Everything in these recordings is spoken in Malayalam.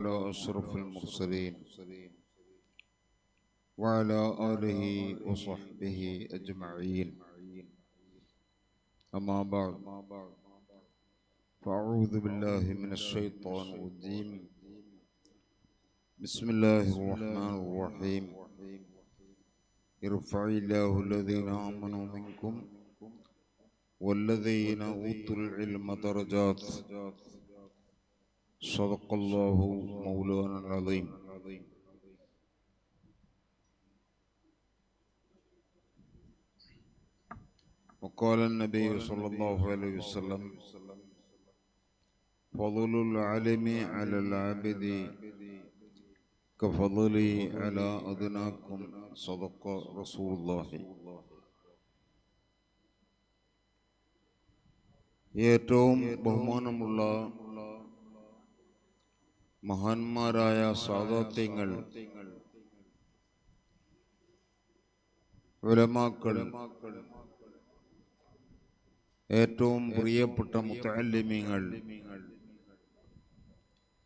على أشرف المرسلين وعلى آله وصحبه أجمعين. أما بعد فأعوذ بالله من الشيطان الرجيم. بسم الله الرحمن الرحيم. يرفع الله الذين آمنوا منكم والذين أوتوا العلم درجات صدق الله مولانا العظيم وقال النبي صلى الله عليه وسلم فضل العلم على العبد كفضلي على أدناكم صدق رسول الله ഏറ്റവും ബഹുമാനമുള്ള മഹാന്മാരായ ഉലമാക്കൾ ഏറ്റവും പ്രിയപ്പെട്ട മുത്തലിമിങ്ങൾ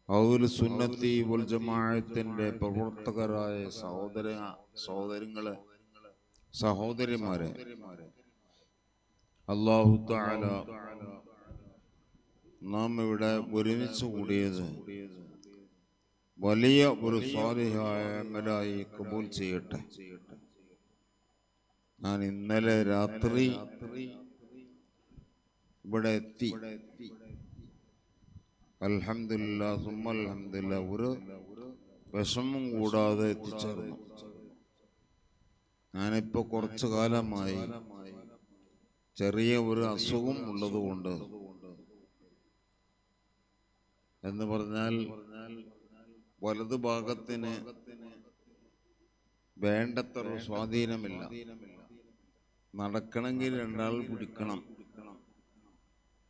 ഔൽ സുന്നത്തി വൽ ജമാഅത്തിന്റെ പ്രവർത്തകരായ സഹോദര സഹോദരങ്ങളെ സഹോദരിമാരെ അള്ളാഹു നാം ഇവിടെ ഒരുമിച്ച് കൂടിയത് വലിയ ഒരു സ്വാലിഹായ അമലായി കബൂൽ ചെയ്യട്ടെ. ഞാൻ ഇന്നലെ രാത്രി ഇവിടെ എത്തി. അലഹമില്ല സുമ അലഹമില്ല ഒരു വിഷമം കൂടാതെ എത്തിച്ചേർന്നു. ഞാനിപ്പോ കുറച്ചു കാലമായി ചെറിയ ഒരു അസുഖം ഉള്ളതുകൊണ്ട് എന്ന് പറഞ്ഞാൽ വലതു ഭാഗത്തിന് വേണ്ടത്ര സ്വാധീനമില്ല. നടക്കണമെങ്കിൽ രണ്ടാൾ പിടിക്കണം.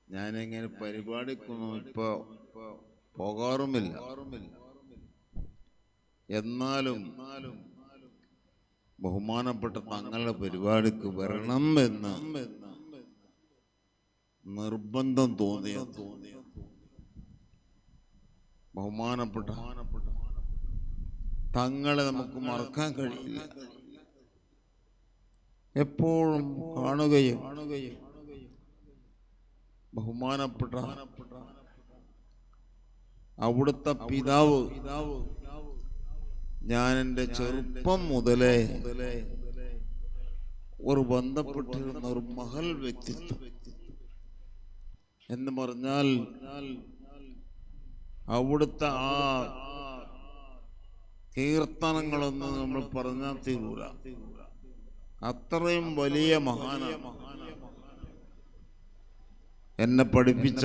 ഞാനെങ്ങനെ പരിപാടിക്കൊന്നും ഇപ്പോ പോകാറുമില്ല. എന്നാലും ബഹുമാനപ്പെട്ട തങ്ങളുടെ പരിപാടിക്ക് വരണം എന്ന് നിർബന്ധം തോന്നിയ തോന്നിയ ബഹുമാനപ്പെട്ട തങ്ങളെ നമുക്ക് മറക്കാൻ കഴിയില്ല. എപ്പോഴും കാണുകയും ബഹുമാനപ്പെട്ട അവിടുത്തെ പിതാവ് ഞാൻ എന്റെ ചെറുപ്പം മുതലേ ഒരു ബന്ധപ്പെട്ടിരുന്ന ഒരു മഹൽ വ്യക്തിത്വം എന്ന് പറഞ്ഞാൽ അവിടുത്തെ ആ കീർത്തനങ്ങളൊന്നും നമ്മൾ പറഞ്ഞാൽ തീരൂല. അത്രയും വലിയ മഹാന എന്നെ പഠിപ്പിച്ച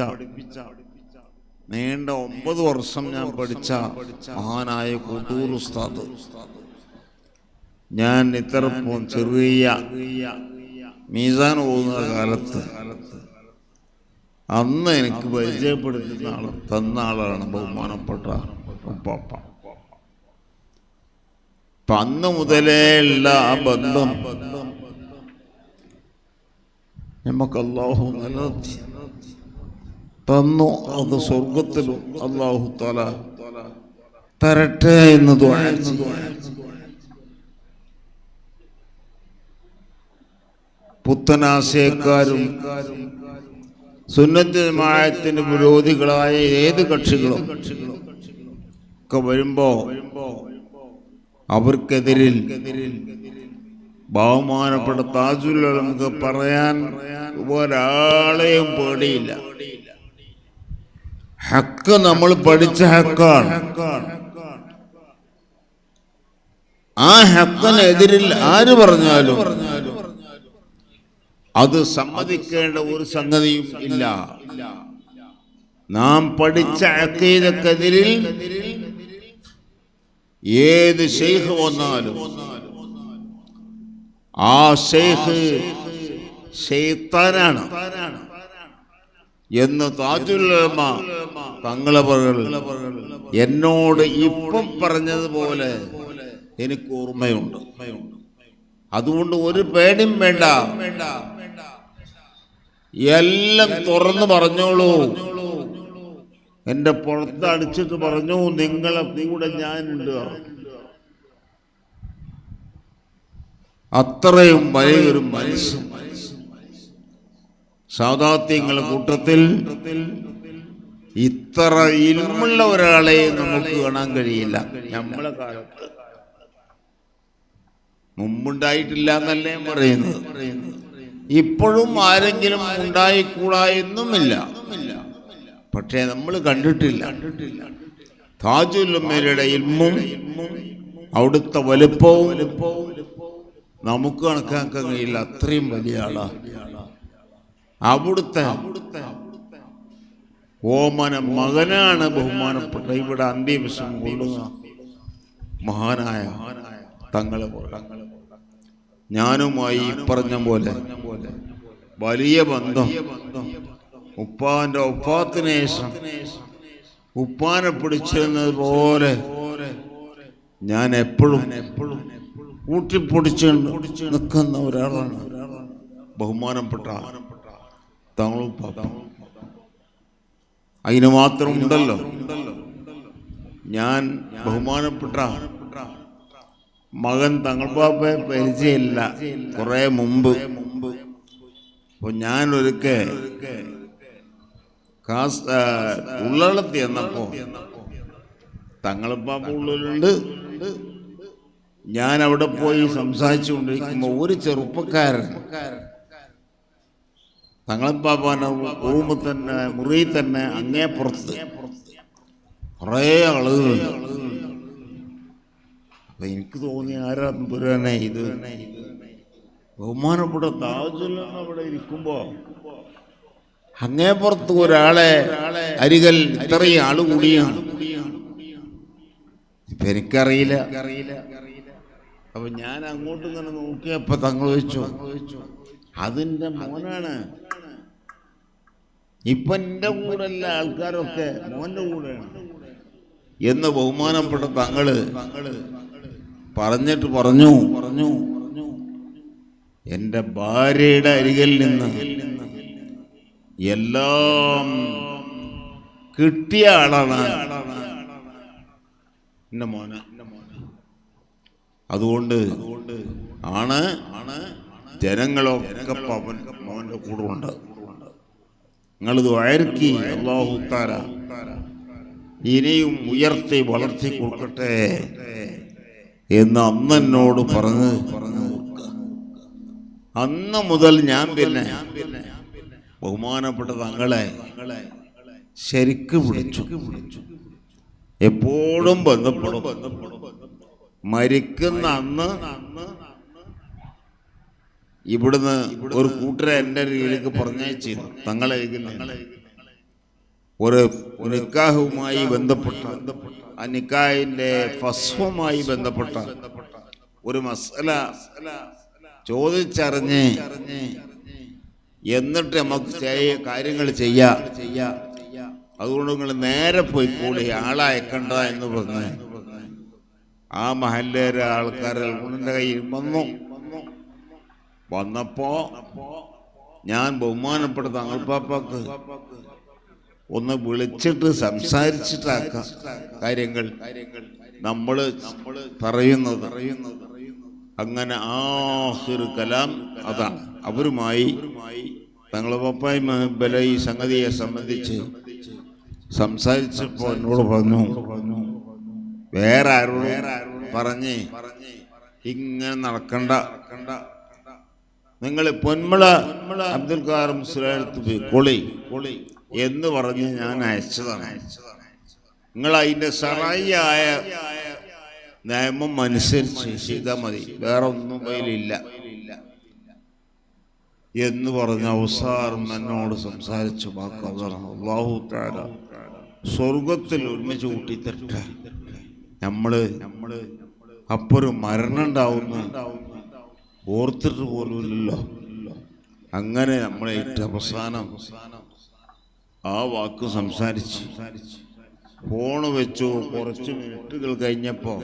നീണ്ട ഒമ്പത് വർഷം ഞാൻ പഠിച്ച മഹാനായ കൂട്ടൂർ ഉസ്താദ്. ഞാൻ ഇത്ര ചെറിയ മീസാൻ പോകുന്ന കാലത്ത് അന്ന് എനിക്ക് പരിചയപ്പെടുത്തുന്ന ആൾ തന്ന ആളാണ് ബഹുമാനപ്പെട്ട ഉപ്പാപ്പ അന്ന് മുതലേ ഉള്ള ആ ബന്ധം നമുക്ക് അള്ളാഹു നിലനിർത്തി തന്നു അത് സ്വർഗത്തിലും അള്ളാഹു തല തരട്ടെ എന്ന്. പുത്തനാശയക്കാരും സുന്നത്ത് ജമാഅത്തിന് വിരോധികളായ ഏത് കക്ഷികളും ഒക്കെ വരുമ്പോ അവർക്കെതിരിൽ ബഹുമാനപ്പെട്ട താജുൽ നമുക്ക് പറയാൻ ഒരാളെയും പേടിയില്ല. ഹക്ക് നമ്മൾ പഠിച്ച ഹക്കാണ്. ആ ഹക്കനെതിരിൽ ആര് പറഞ്ഞാലും അത് സമ്മതിക്കേണ്ട ഒരു സംഗതിയും ഇല്ല. നാം പഠിച്ച അക്കീതക്കെതിരിൽ ഏത് ഷെയ്ഖ് വന്നാലും ആ ഷെയ്ഖ് ഷെയ്ത്താനാണ് എന്ന് തങ്ങളെ എന്നോട് ഇപ്പം പറഞ്ഞതുപോലെ എനിക്ക് ഓർമ്മയുണ്ട്. അതുകൊണ്ട് ഒരു പേടിയും വേണ്ട. എല്ലാം തുറന്നു പറഞ്ഞോളൂ. പുറത്ത് അടിച്ചിട്ട് പറഞ്ഞു നിങ്ങളെ കൂടെ ഞാനുണ്ട്. അത്രയും വലിയൊരു മനസ്സും സാധാത്യങ്ങളുടെ കൂട്ടത്തിൽ ഇത്ര ഇരുമുള്ള ഒരാളെ നമുക്ക് കാണാൻ കഴിയില്ല. നമ്മളെ കാലത്ത് മുമ്പുണ്ടായിട്ടില്ല എന്നല്ലേ പറയുന്നത് പറയുന്നത്. ഇപ്പോഴും ആരെങ്കിലും ഉണ്ടായിക്കൂടാ എന്നുമില്ല. പക്ഷേ നമ്മൾ കണ്ടിട്ടില്ല. താജുല്ലുമ്മയുടെ ഇൽമും അവിടുത്തെ വലുപ്പവും നമുക്ക് കണക്കാക്കാൻ കഴിയില്ല അത്രയും വലിയ ആളാ. അവിടുത്തെ ഓമന മകനാണ് ബഹുമാനപ്പെട്ട ഇവിടെ അന്ത്യവിഷം കൊള്ളുക മഹാനായ തങ്ങളെ പോലെ. ഞാനുമായി പറഞ്ഞ പോലെ വലിയ ബന്ധം. ഉപ്പാന്റെ ഒപ്പാത്തിന് ശേഷം ഉപ്പാനെ പിടിച്ചിരുന്നത് പോലെ ഞാൻ എപ്പോഴും എപ്പോഴും നിൽക്കുന്ന ഒരാളാണ്. ബഹുമാനപ്പെട്ട തങ്ങളുപ്പ അതിന് മാത്രം ഉണ്ടല്ലോ. ഞാൻ ബഹുമാനപ്പെട്ട മകൻ തങ്ങൾപ്പാപ്പയെ പരിചയമില്ല. കുറെ മുമ്പ്. അപ്പൊ ഞാൻ ഒരിക്കെ കാസ് ആ, ഉള്ളളത്തി എന്നപ്പോ തങ്ങളിപ്പാപ്പ ഉള്ളിലുണ്ട്. ഞാൻ അവിടെ പോയി സംസാരിച്ചുകൊണ്ടിരിക്കുമ്പോ ഒരു ചെറുപ്പക്കാരൻ തങ്ങളിപ്പാപ്പാന്റെ റൂമിൽ തന്നെ മുറിയിൽ തന്നെ അങ്ങേ പുറത്ത് കുറേ ആളുകളുണ്ട്. അപ്പൊ എനിക്ക് തോന്നി ആരാ പുരാനെ ഇത്? ബഹുമാനപ്പെട്ട താജുൽ അവിടെ ഇരിക്കുമ്പോ അങ്ങേപ്പുറത്ത് ഒരാളെ അരികൽ ഇത്രയും ആൾ കൂടിയാണ്. ഇപ്പൊ എനിക്കറിയില്ല. അപ്പൊ ഞാൻ അങ്ങോട്ട് ഇങ്ങനെ നോക്കിയപ്പോ തങ്ങൾ വെച്ചു അതിന്റെ മോനാണ്? ഇപ്പൊ എന്റെ കൂടെല്ല ആൾക്കാരൊക്കെ മോന്റെ കൂടെയാണ്. എന്ന് ബഹുമാനപ്പെട്ട തങ്ങൾ തങ്ങൾ പറഞ്ഞിട്ട് പറഞ്ഞു. പറഞ്ഞു എന്റെ ഭാര്യയുടെ അരികിൽ നിന്ന് എല്ലാം കിട്ടിയ ആളാണ് മോന. അതുകൊണ്ട് ആണ് ജനങ്ങളൊക്കെ പവൻ മോന്റെ കൂടെ ഉണ്ട്. നിങ്ങളിത് വയർക്കി അള്ളാഹുത്താര ഇനിയും ഉയർത്തി വളർത്തി കൊടുക്കട്ടെ. എന്ന് അന്ന് പറഞ്ഞ് അന്ന് മുതൽ ഞാൻ പിന്നെ ബഹുമാനപ്പെട്ട തങ്ങളെ ശരിക്ക് വിളിച്ചു. എപ്പോഴും ബന്ധപ്പെടും. മരിക്കുന്ന അന്ന് ഇവിടുന്ന് ഒരു കൂട്ടരെ എന്റെ രീതിക്ക് പറഞ്ഞയച്ചിരുന്നു. തങ്ങളെ. ഒരു നിക്കാഹുമായി ബന്ധപ്പെട്ട ആ നിക്കാഹിന്റെ ഫസ്വമായി ബന്ധപ്പെട്ട ഒരു മസല ചോദിച്ചറിഞ്ഞ് എന്നിട്ട് നമുക്ക് കാര്യങ്ങൾ ചെയ്യാ. അതുകൊണ്ട് നിങ്ങൾ നേരെ പോയി കൂടി ആളെ അയക്കണ്ട എന്ന് പറഞ്ഞ് ആ മഹല്ലേരെ ആൾക്കാരെ ഉണ്ണിന്റെ കയ്യിൽ വന്നു. വന്നപ്പോ ഞാൻ ബഹുമാനപ്പെട്ട തങ്ങൾപ്പാപ്പാക്ക് ഒന്ന് വിളിച്ചിട്ട് സംസാരിച്ചിട്ടാക്ക. കാര്യങ്ങൾ നമ്മൾ പറയുന്നത്. അങ്ങനെ ആഹിർ കലാം അതാണ് അവരുമായി തങ്ങളെ പപ്പായി ബല ഈ സംഗതിയെ സംബന്ധിച്ച് സംസാരിച്ചപ്പോൾ എന്നോട് പറഞ്ഞു വേറെ ആരോട് പറഞ്ഞ് ഇങ്ങനെ നടക്കണ്ട. നിങ്ങൾ പൊന്മള അബ്ദുൽ കാറും മുസ്ലാത്ത് പോയി. കൊളി കൊളി. എന്ന് പറഞ്ഞ് ഞാൻ അയച്ചതാണ്. നിങ്ങൾ അതിന്റെ സറായിയായ നിയമം അനുസരിച്ച് ചെയ്താൽ മതി. വേറെ ഒന്നും കയ്യിലില്ല. എന്ന് പറഞ്ഞ അവസാനം എന്നോട് സംസാരിച്ച വാക്ക് അതാണ്. അള്ളാഹു താര സ്വർഗത്തിൽ ഒരുമിച്ച് കൂട്ടിത്തട്ട നമ്മൾ നമ്മൾ അപ്പൊരു മരണം ഉണ്ടാവുന്ന ഓർത്തിട്ട് പോലുമില്ലല്ലോ. അങ്ങനെ നമ്മളെ ഏറ്റവും അവസാനം ആ വാക്ക് സംസാരിച്ച്. ഫോണ് വെച്ചു കുറച്ച് മിനിറ്റുകൾ കഴിഞ്ഞപ്പോ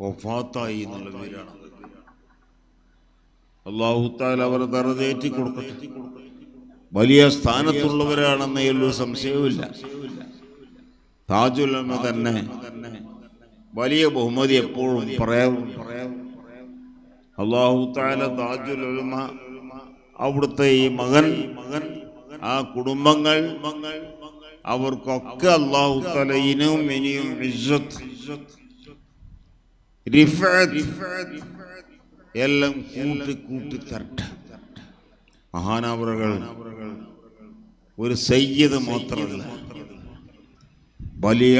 ഒഫാത്തായി എന്നുള്ള പേരാണ്. അള്ളാഹുത്താൽ അവർ തറതേറ്റി കൊടുക്കട്ടെ. വലിയ സ്ഥാനത്തുള്ളവരാണെന്ന് ഒരു സംശയവുമില്ല. താജുലമ തന്നെ വലിയ ബഹുമതി എപ്പോഴും പറയാം അള്ളാഹു താല താജുലമ അവിടുത്തെ ഈ മകൻ മകൻ ആ കുടുംബങ്ങൾ അവർക്കൊക്കെ അള്ളാഹു തലയിനും ഇനിയും എല്ലാം കൂട്ടി കൂട്ടി തരട്ടെ. മഹാനവറുകൾ ഒരു സയ്യദ് മാത്രമല്ല വലിയ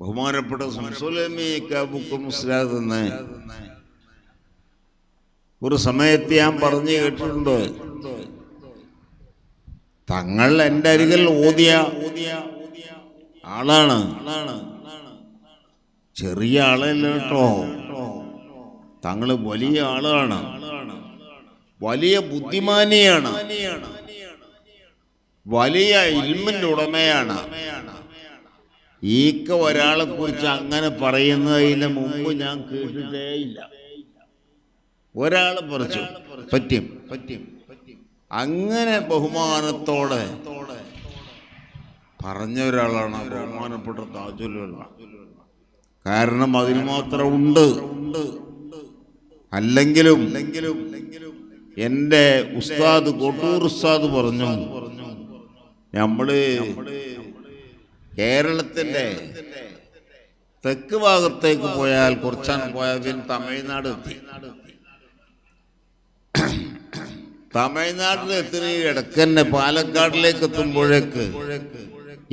ബഹുമാനപ്പെട്ട സംസുലമിക്കും മുസ്ലാദെന്ന് ഒരു സമയത്ത് ഞാൻ പറഞ്ഞു കേട്ടിട്ടുണ്ട്. തങ്ങൾ എന്റെ അരികിൽ ഓതിയ ആളാണ്. ചെറിയ ആളല്ല കേട്ടോ. തങ്ങൾ വലിയ ആളാണ്. വലിയ ബുദ്ധിമാനിയാണ്. വലിയ ഇൽമിന്റെ ഉടമയാണ്. ഈക്ക ഒരാളെ കുറിച്ച് അങ്ങനെ പറയുന്നതിന് മുമ്പ് ഞാൻ കേട്ടിട്ടേ ഇല്ല ഒരാളെ പറിച്ചു. പറ്റും പറ്റും അങ്ങനെ ബഹുമാനത്തോടെ പറഞ്ഞ ഒരാളാണ് ബഹുമാനപ്പെട്ട താജുലുള്ള കാരണം അതിന് മാത്രം ഉണ്ട്. അല്ലെങ്കിലും എന്റെ ഉസ്താദ് കൊട്ടൂർ ഉസ്താദ് പറഞ്ഞു നമ്മൾ കേരളത്തിന്റെ തെക്ക് ഭാഗത്തേക്ക് പോയാൽ കുറച്ചാണ് പോയാൽ തമിഴ്നാട് എത്തി. തമിഴ്നാട്ടിൽ എത്തുന്ന ഇടയ്ക്ക് തന്നെ പാലക്കാടിലേക്ക് എത്തുമ്പോഴേക്ക്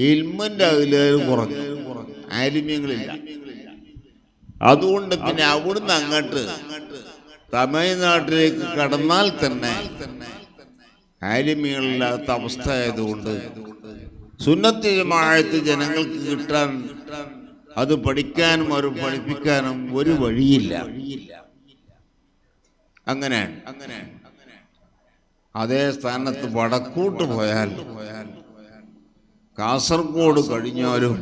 ഇൽമന്റെ അതിലേറെ കുറഞ്ഞു. ആലിമ്യങ്ങളില്ല അതുകൊണ്ട് പിന്നെ അവിടുന്ന് അങ്ങോട്ട് തമിഴ്നാട്ടിലേക്ക് കടന്നാൽ തന്നെ ആലിമ്യങ്ങളില്ലാത്ത അവസ്ഥ ആയതുകൊണ്ട് സുന്നത്തി ജനങ്ങൾക്ക് കിട്ടാൻ അത് പഠിക്കാനും അവർ പഠിപ്പിക്കാനും ഒരു വഴിയില്ല. അങ്ങനെ. അങ്ങനെ അതേ സ്ഥാനത്ത് വടക്കോട്ട് പോയാൽ കാസർഗോഡ് കഴിഞ്ഞാലും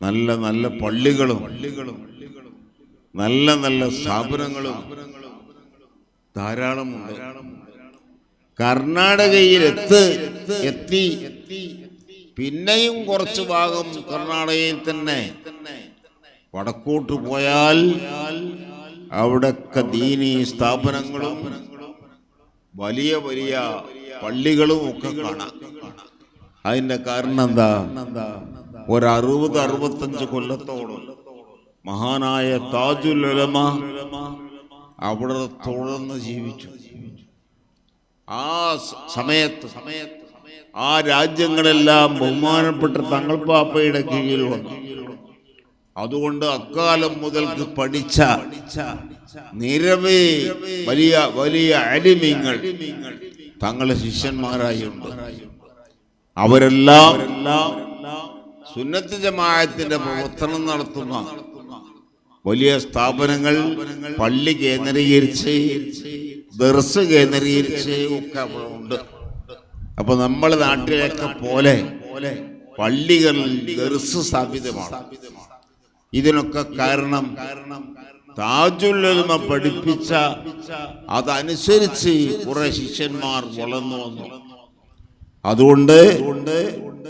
നല്ല നല്ല പള്ളികളും നല്ല നല്ല സ്ഥാപനങ്ങളും ധാരാളമുണ്ട് കർണാടകയിൽ എത്ത് എത്തി. പിന്നെയും കുറച്ച് ഭാഗം കർണാടകയിൽ തന്നെ. വടക്കോട്ട് പോയാൽ അവിടൊക്കെ ദീനി സ്ഥാപനങ്ങളും വലിയ വലിയ പള്ളികളും ഒക്കെ കാണാം. അതിന്റെ കാരണം എന്താ? ഒരു അറുപത് അറുപത്തഞ്ച് കൊല്ലത്തോളം മഹാനായ താജുൽ ഉലമ അവിടെ തുടർന്ന് ജീവിച്ചു. ആ സമയത്ത് സമയത്ത് ആ രാജ്യങ്ങളെല്ലാം ബഹുമാനപ്പെട്ട തങ്ങൾ പാപ്പയുടെ കീഴിൽ വന്നു. അതുകൊണ്ട് അക്കാലം മുതൽക്ക് പഠിച്ച നിരവധി വലിയ വലിയ അലിമിങ്ങൾ തങ്ങളെ ശിഷ്യന്മാരായി ഉണ്ട് അവരെല്ലാം സുന്നത്ത് ജമാഅത്തിന്റെ പ്രവർത്തനം നടത്തുന്ന വലിയ സ്ഥാപനങ്ങൾ പള്ളി കേന്ദ്രീകരിച്ച് ദർസ് കേന്ദ്രീകരിച്ച് ഒക്കെ ഉണ്ട്. അപ്പൊ നമ്മളെ നാട്ടിലൊക്കെ പോലെ പള്ളികളിൽ ദർസ് സ്ഥാപിതമാണ്. ഇതിനൊക്കെ കാരണം താജുല്ലമ പഠിപ്പിച്ച അതനുസരിച്ച് കുറെ ശിഷ്യന്മാർ വളർന്നു വന്നു. അതുകൊണ്ട്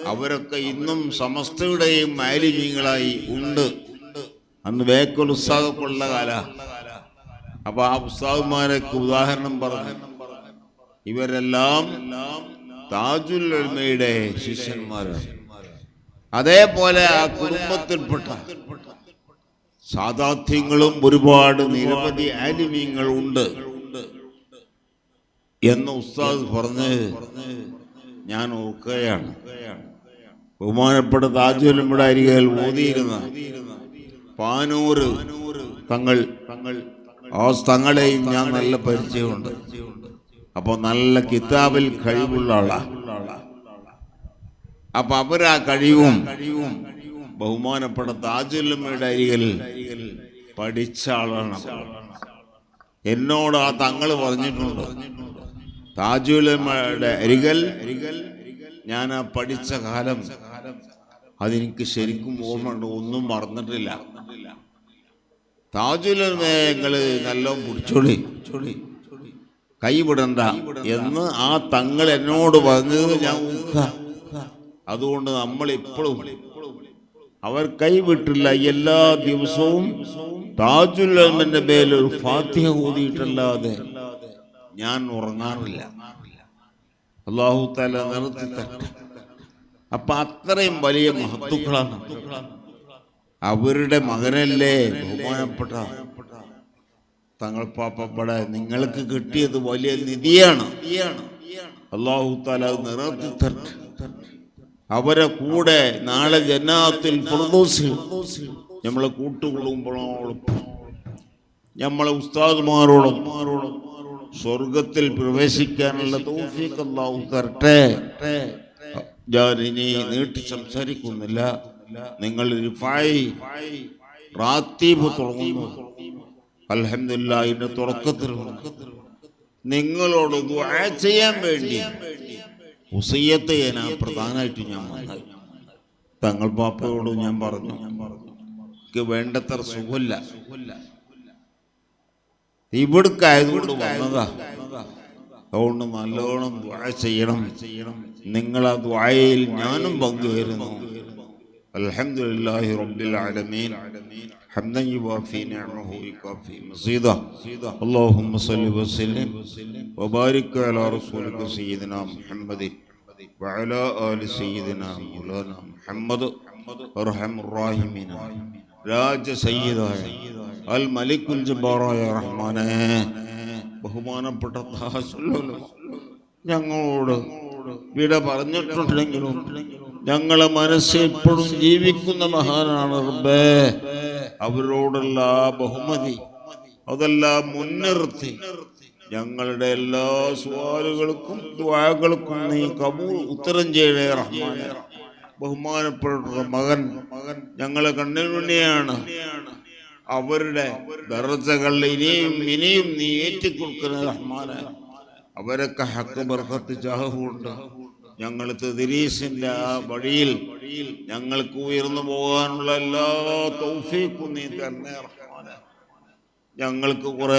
അവരൊക്കെ ഇന്നും സമസ്തയുടെയും മാലിന്യങ്ങളായി ഉണ്ട്. അന്ന് വേക്കൽ ഉസ്താദൊക്കെ കാല. അപ്പൊ ആ ഉസ്താദുമാരൊക്കെ ഉദാഹരണം പറഞ്ഞു. ഇവരെല്ലാം താജുൽ ഉലമയുടെ ശിഷ്യന്മാരാണ്. അതേപോലെ ആ കുടുംബത്തിൽപ്പെട്ട സാധാത്യങ്ങളും ഒരുപാട് നിരവധി ആലിമ്യങ്ങൾ ഉണ്ട് എന്ന് ഉസ്താദ് പറഞ്ഞ് ഞാൻ ഓർക്കുകയാണ്. ബഹുമാനപ്പെട്ട താജുലമ്മയുടെ അരികയിൽ ഓതിയിരുന്ന പാനൂര് തങ്ങൾ തങ്ങൾ ആ തങ്ങളെയും ഞാൻ നല്ല പരിചയമുണ്ട്. അപ്പോൾ നല്ല കിതാബിൽ കഴിവുള്ള ആളാ. അപ്പൊ അവരാ കഴിവും കഴിവും ബഹുമാനപ്പെട്ട താജുല്ലമ്മയുടെ അരികിൽ പഠിച്ച ആളാണ് എന്നോട് ആ തങ്ങൾ പറഞ്ഞിട്ടുണ്ട്. താജുലമ്മയുടെ അരികൽ ഞാൻ ആ പഠിച്ച കാലം അതെനിക്ക് ശരിക്കും ഓർമ്മ ഒന്നും മറന്നിട്ടില്ല. താജുല്ലമ്മയെ നല്ല പിടിച്ചോളി. ചൊളി കൈ വിടണ്ട എന്ന് ആ തങ്ങൾ എന്നോട് പറഞ്ഞത് ഞാൻ അതുകൊണ്ട് നമ്മൾ ഇപ്പോഴും അവർ കൈവിട്ടില്ല. എല്ലാ ദിവസവും താജുല്ലമിന്റെ മേൽ ഒരു ഫാത്തിഹ ഓതിയിട്ടല്ലാതെ ഞാൻ ഉറങ്ങാറില്ല. അള്ളാഹു തല നിർത്തി അപ്പൊ അത്രയും വലിയ മഹത്തുക്കളാണ്. അവരുടെ മകനല്ലേ ബഹുമാനപ്പെട്ട തങ്ങൾ പാപ്പപ്പെടെ നിങ്ങൾക്ക് കിട്ടിയത് വലിയ നിധിയാണ്. അള്ളാഹു തല നിറത്തി തട്ടെ അവരെ കൂടെ നാളെ ജന്നാത്തിൽ നമ്മളെ കൂട്ടുകുടുമ്പോഴോളം നമ്മളെ ഉസ്താദുമാരോടും സ്വർഗത്തിൽ പ്രവേശിക്കാനുള്ള തൗഫീഖ് അള്ളാഹു ഞാൻ ഇനി നീട്ടി സംസാരിക്കുന്നില്ല. നിങ്ങൾ റാത്തീബ് തുടങ്ങുന്നു. അലഹമില്ല ഇതിന്റെ നിങ്ങളോട് ചെയ്യാൻ വേണ്ടി ഉസയ്യത്ത് ചെയ്യാനാ പ്രധാനമായിട്ട് ഞാൻ വന്നത്. തങ്ങൾ പാപ്പയോട് ഞാൻ പറഞ്ഞു എനിക്ക് വേണ്ടത്ര സുഖമില്ല. ഇവിടുക്ക് ആയതുകൊണ്ട് വന്നതാ. അതുകൊണ്ട് നല്ലോണം ദ്വാഴ ചെയ്യണം. നിങ്ങൾ ആ ദ്വായയിൽ ഞാനും പങ്കുവരുന്നു അൽഹംദുലില്ലാഹി റബ്ബിൽ ആലമീൻ. حمدا يوافي نعمه ويكافي مزيدا اللهم صل وسلم وبارك على رسولك سيدنا محمد وعلى آل سيدنا مولانا محمد أرحم الراحمين രാജ സയ്യിദായ അൽ മലിക്കുൽ ജബ്ബാറായ റഹ്മാനെ ബഹുമാനപ്പെട്ട താസുല്ലുലമ ഞങ്ങളോട് വിട പറഞ്ഞിട്ടുണ്ടെങ്കിലും ഞങ്ങളെ മനസ്സെപ്പോഴും ജീവിക്കുന്ന മഹാനാണ് റബ്ബേ. അവരോടുള്ള ബഹുമതി അതെല്ലാം മുൻനിർത്തി ഞങ്ങളുടെ എല്ലാ സ്വാലുകൾക്കും ദ്വാകൾക്കും നീ കബൂൾ ഉത്തരം ചെയ്യണേ റഹ്മാനെ. ബഹുമാനപ്പെട്ട മകൻ മകൻ ഞങ്ങളെ കണ്ണിനുണ്ണിയാണ് അവരുടെ ദർജകൾ ഇനിയും ഇനിയും നീ ഏറ്റിക്കൊടുക്കുന്ന റഹ്മാനെ. അവരൊക്കെ ഹക്ക് ചാഹുണ്ട് ഞങ്ങൾ ആ വഴിയിൽ ഞങ്ങൾക്ക് ഉയർന്നു പോകാനുള്ള എല്ലാ തൗഫീക്കും നീ തന്നെ ഞങ്ങൾക്ക് കുറെ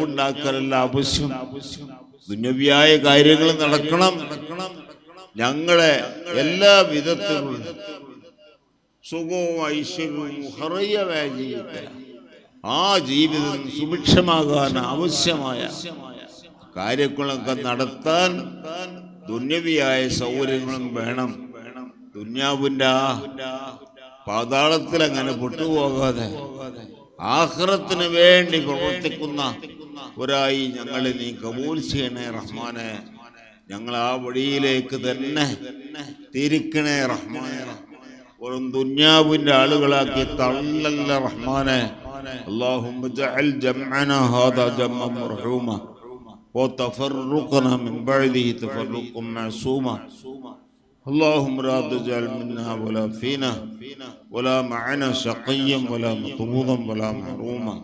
ഉണ്ടാക്കാനുള്ള ആവശ്യം. ദുന്യവ്യായ കാര്യങ്ങൾ നടക്കണം. നടക്കണം ഞങ്ങളെ എല്ലാ വിധത്തിലും സുഖവും ഐശ്വര്യവും ഹറിയമായ ജീവിതം ആ ജീവിതം സുഭിക്ഷമാകാൻ ആവശ്യമായ കാര്യങ്ങളൊക്കെ നടത്താൻ ദുന്യവിയായ സൗകര്യങ്ങളും വേണം. ദുന്യാവിന്റെ ആ പാതാളത്തിൽ അങ്ങനെ പൊട്ടുപോകാതെ ആഹ്റത്തിന് വേണ്ടി പ്രവർത്തിക്കുന്ന ഒരായി ഞങ്ങളെ നീ കബൂൽ ചെയ്യണേ റഹ്മാനെ. ഞങ്ങൾ ആ വഴിയിലേക്ക് തന്നെ തിരിക്കണേ റഹ്മാനെ. വെറും ദുന്യാവിന്റെ ആളുകളാക്കി തള്ളല്ല റഹ്മാനെ. അള്ളാഹു وتفرقنا من بعده تفرقا معصوما اللهم لا تجعل منا ولا فينا ولا معنا شقيا ولا مطرودا ولا محروما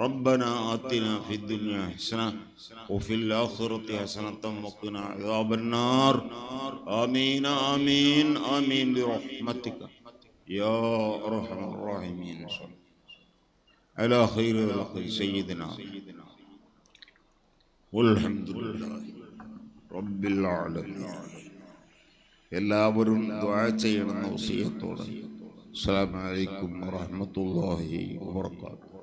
ربنا آتنا في الدنيا حسنة وفي الآخرة حسنة وقنا عذاب النار. آمين آمين آمين برحمتك. يا أرحم الراحمين. على خير خلق سيدنا. എല്ലാവരും ദ്വാ ചെയ്യണമെന്ന വസിയത്തോടെ അസ്സലാമു അലൈക്കും വറഹ്മത്തുള്ളാഹി വബറകാതുഹു.